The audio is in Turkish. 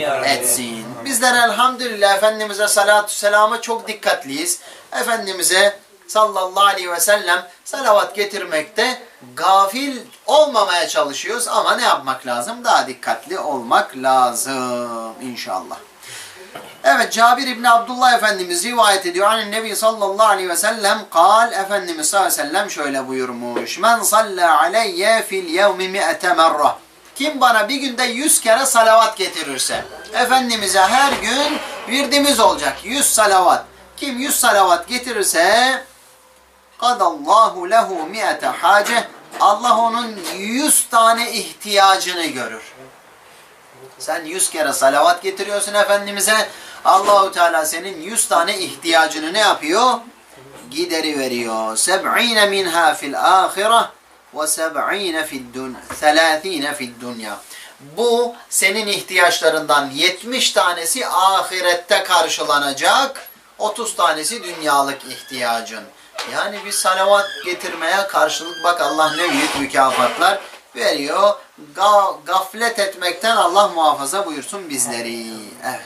ya etsin. Bizler elhamdülillah Efendimiz'e salatu selama çok dikkatliyiz. Efendimiz'e sallallahu aleyhi ve sellem salavat getirmekte gafil olmamaya çalışıyoruz ama ne yapmak lazım? Daha dikkatli olmak lazım inşallah. Evet Cabir İbni Abdullah Efendimiz rivayet ediyor. Hani Nebi sallallahu aleyhi ve sellem kal Efendimiz sallallahu aleyhi ve sellem şöyle buyurmuş. Men salla aleyye fil yevmi mi'ete merrah. Kim bana bir günde yüz kere salavat getirirse. Efendimiz'e her gün virdimiz olacak. Yüz salavat. Kim yüz salavat getirirse kadallahu lehu mi'ete hace. Allah onun yüz tane ihtiyacını görür. Sen yüz kere salavat getiriyorsun Efendimiz'e. Allahu Teala senin yüz tane ihtiyacını ne yapıyor? Gideri veriyor. Seb'ine minha fil ahireh ve seb'ine fid dunya. Selâthine fid dünya. Bu senin ihtiyaçlarından 70 tanesi ahirette karşılanacak. 30 tanesi dünyalık ihtiyacın. Yani bir salavat getirmeye karşılık bak Allah ne büyük mükafatlar veriyor. Ga- gaflet etmekten Allah muhafaza buyursun bizleri. Evet.